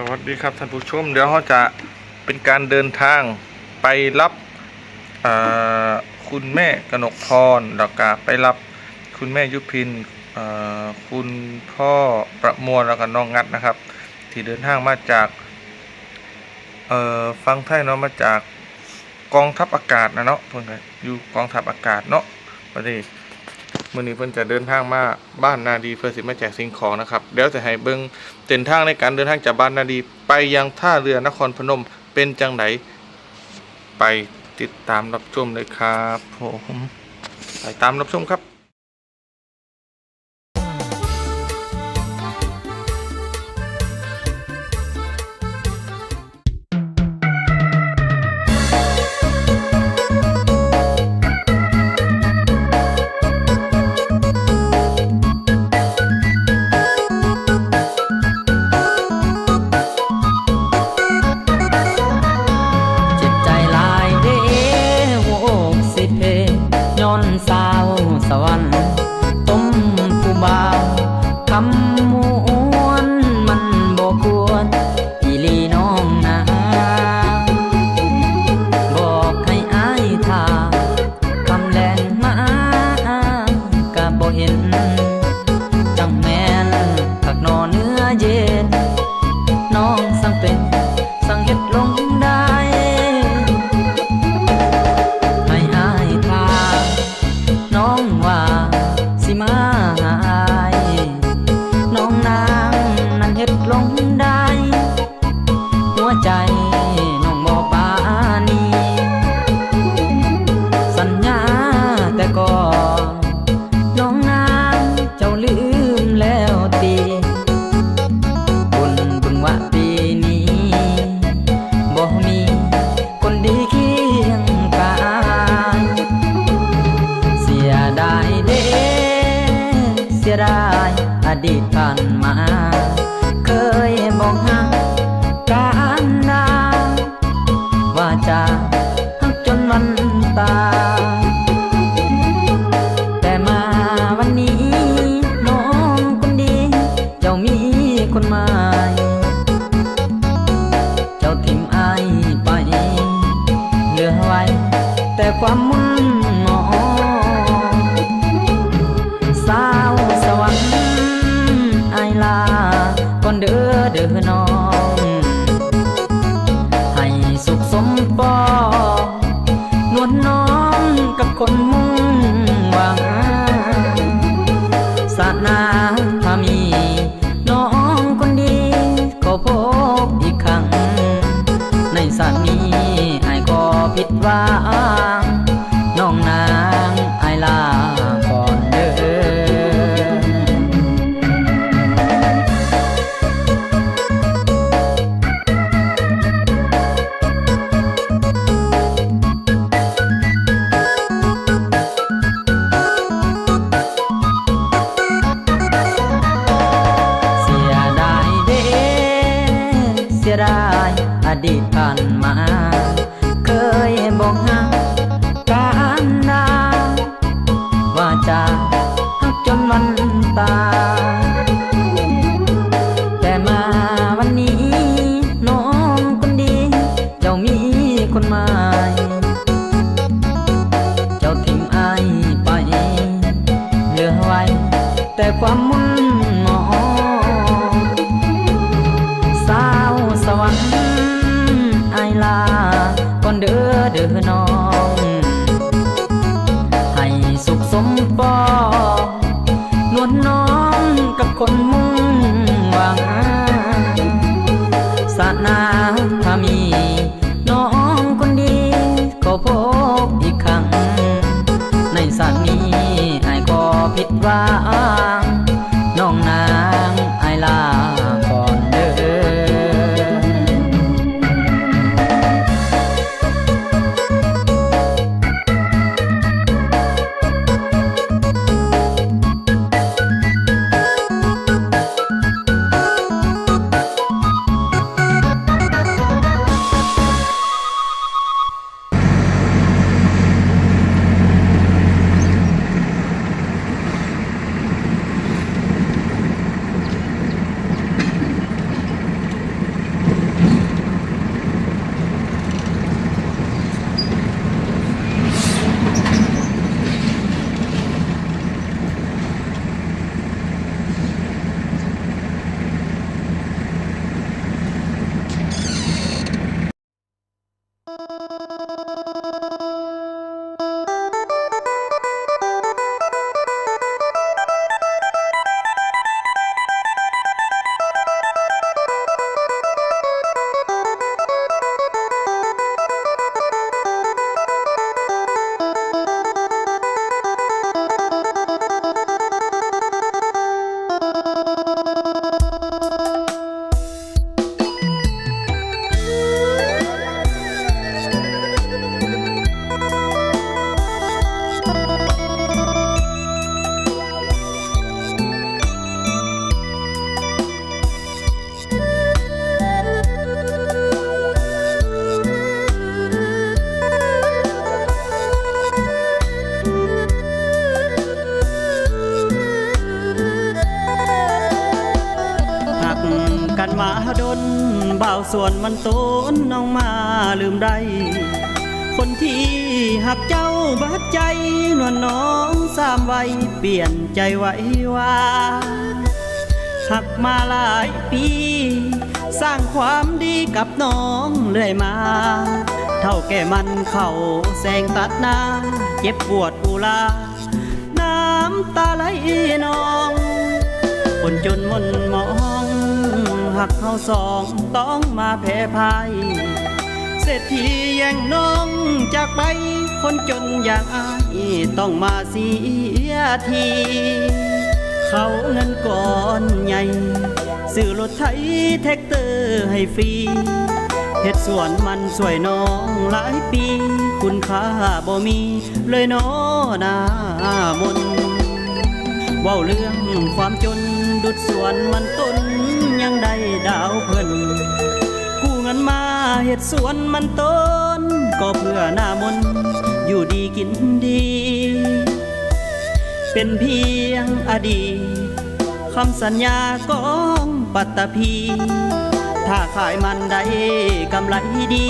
สวัสดีครับท่านผู้ชม เดี๋ยวเราจะเป็นการเดินทางไปรับคุณแม่กนกพรแล้วก็ไปรับคุณแม่ยุพินคุณพ่อประมวลแล้วก็น้องงัดนะครับ ที่เดินทางมาจากฟังไทยเนาะมาจากกองทัพอากาศนะเนาะเพิ่นอยู่กองทัพอากาศเนาะประเดี๋ มื่อนี้เพิ่นจะเดินทางมาบ้านนาดีเพื่อสิมาแจกสิ่งของนะครับเดี๋ยวจะให้เบิ้งเส้นทางในการเดินทางจากบ้านนาดีไปยังท่าเรือนครพนมเป็นจังไหนไปติดตามรับชมเลยครับผมไปตามรับชมครับ แต่มาวันนี้น้องคนดี เจ้ามีคนใหม่ เจ้าทิมอายไปเหลือไว้ แต่ความมุ่นหมองสาวสวรรค์อายลาก่อนเด้อเด้อนอ ลาก่อนเด้อเสียดายเด้เสียดายอดีตผ่านมา เคยบอกหัก ความมุ่นหมองสาวสวรรค์อายลาก่อนเด้อเด้อน้อง ให้สุขสมปองนวลน้องกับคนมุ่งหวังศาสนาถ้ามีน้องคนดีขอพอ ดนบ่าวส่วนมันต้นน้องมาลืมได้ คนที่หักเจ้าบัดใจนวลน้องสามไว้เปลี่ยนใจไว้ว่าหักมาหลายปี สร้างความดีกับน้องเรื่อยมา เท่าแก่มันเข้าแสงตัดหน้า เจ็บปวดอุลา น้ำตาไหลนอง คนจนมนหมอง หักเขาสองต้องมาแพ้พายเศรษฐีแย่งน้องจากไป คนจนอย่างอายต้องมาเสียที เขาเงินก่อนใหญ่ซื้อรถไถแท็กเตอร์ให้ฟรีเฮ็ดสวนมันสวยน้องหลายปี คุณค่าบ่มีเลยน้อหนามนเว้าเรื่องความจนดุดสวนมันต้น ดาวเพิ่นกู้เงินมาเฮ็ดสวนมันต้น ก็เพื่อหน้ามนอยู่ดีกินดี เป็นเพียงอดีตคำสัญญาของปัตตภีถ้าขายมันได้กำไรดี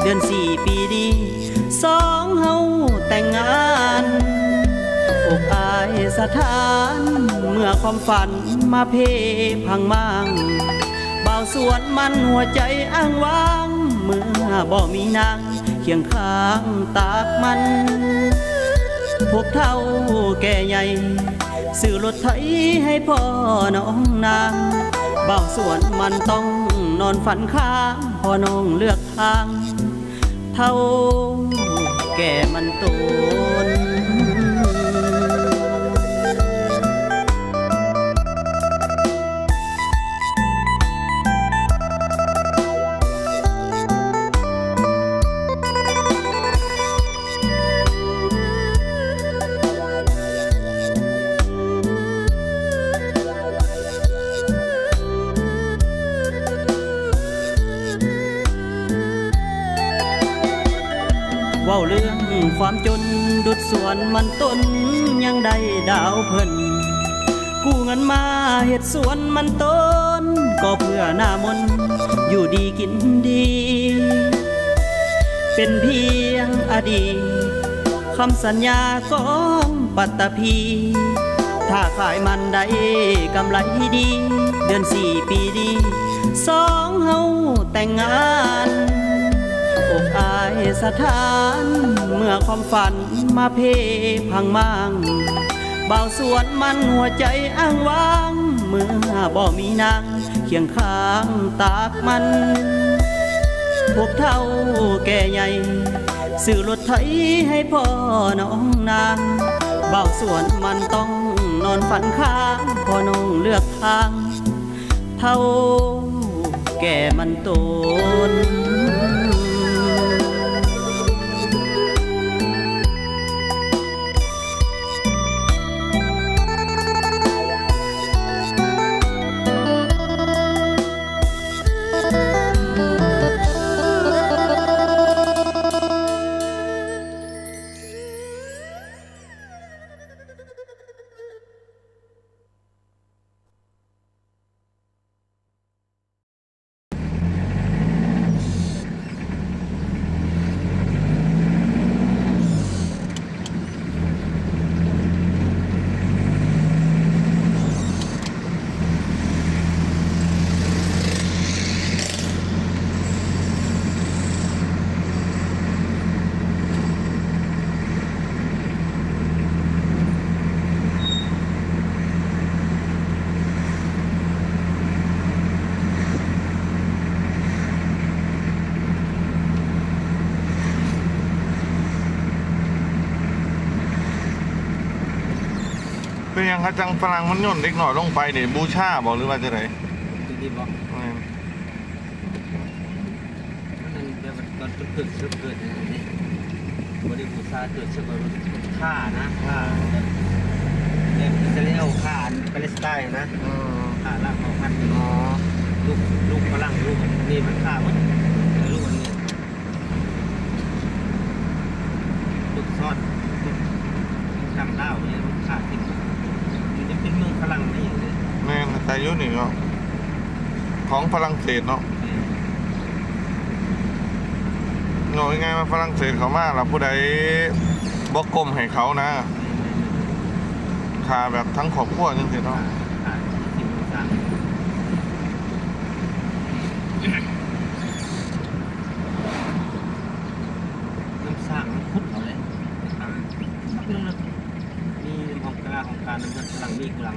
เดือนสี่ปีดีสองเฮาแต่งงานอกอายสถาน เมื่อความฝันมาเพพังมังาวสวนมันหัวใจอ้างว้าง เมื่อบ่มีนางเคียงข้างตากมันพวกเท่าแก่ใหญ่ซื้อรถไถให้พ่อน้องนางบ่าวสวนมันต้องนอนฝันค้างพอน้องเลือกทาง เท่าแก่มันต รื่องความจนดุดสวนมันต้นยังได้ดาวเพิ่นกู้เงินมาเฮ็ดสวนมันต้น ก็เพื่อหน้ามนอยู่ดีกินดี เป็นเพียงอดีตคำสัญญาของปัตตภีถ้าขายมันได้กำไรดี เดือนสี่ปีดี สองเฮาแต่งงาน กอายสถาน เมื่อความฝันมาเพพังมังเบาวสวนมันหัวใจอ้างว้าง เมื่อบ่มีนางเคียงข้างตากมัน พวกเท่าแก่ใหญ่ซื้อรถไถให้พ่อน้องนางบ่าวสวนมันต้องนอนฝันค้างพ่อน้องเลือกทาง เท่าแก่มันตน เป็นยังคะจังฝรั่งมันย่นเล็กหน่อยลงไปเนี่ยบูชาบอกหรือว่าจะไหนจริงๆบอกนั่นเดี๋ยวตอนเกิดเกิดเกิดอย่างนี้บริบูชาเกิดเชื่อว่าฆ่านะฆ่าเนี่ยอิสราเอลฆ่าปาเลสไตน์นะฆ่าละของพันลูกลูกฝรั่งลูกนี่มันฆ่าหมด ของฝรั่งเศสเนาะหน่วยงานมาฝรั่งเศสเขามากเราผู้ใดบกกลมให้เขานะคาแบบทั้งขอบขั้วจังสิเนาะน้ำสร้างน้ำพุดเขาเลยมีของกลาของการน้ำพลังมีกำลัง